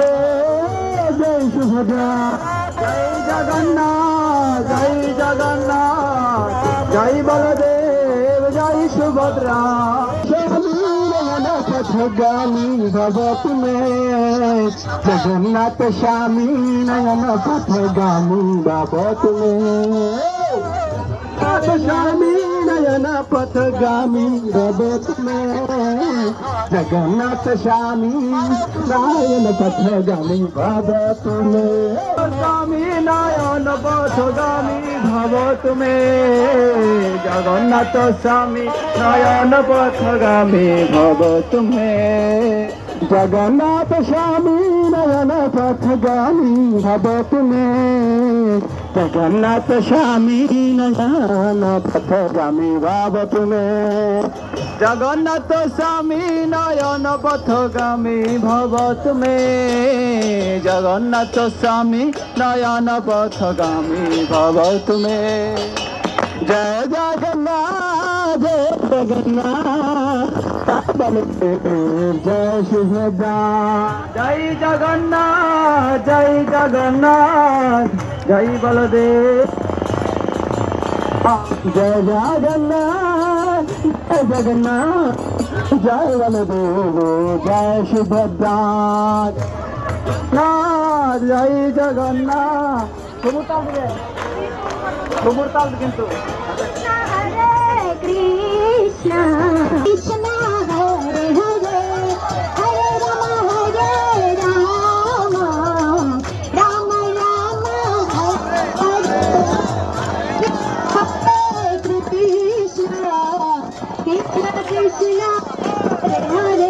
বলদেব জয় সুভদ্রা জয় জগন্নাথ জয় জগন্নাথ জয় বলদেব জয় সুভদ্রা। পথগামী ভব তুমি জগন্নাথ স্বামী নয়ন পথগামী ভব তুমি স্বামী নয়ন পথগামী ভব তুমি জগন্নাথ স্বামী, নারায়ণ পথগামী ভব তুমি স্বামী, নারায়ণ পথগামী ভব তুমি জগন্নাথ স্বামী, নারায়ণ পথগামী ভব তুমি জগন্নাথ স্বামী নয়ন পথগামী ভব তুমি। জগন্নাথ স্বামী নয়ন পথগামী ভব তুমি। জগন্নাথ স্বামী নয়ন পথগামী ভব তুমি। জগন্নাথ স্বামী নয়ন পথগামী ভব তুমি। জয় জগন্নাথ, জয় জগন্নাথ জয় সুভদ্রা জয় জগন্নাথ জয় জগন্নাথ জয় বলদেব। জয় জগন্নাথ জয় জগন্নাথ জয় বলদেব জয় সুভদ্রা জয় জগন্নাথ। তাল কিন্তু। Krishna, Krishna Hare Krishna, Hare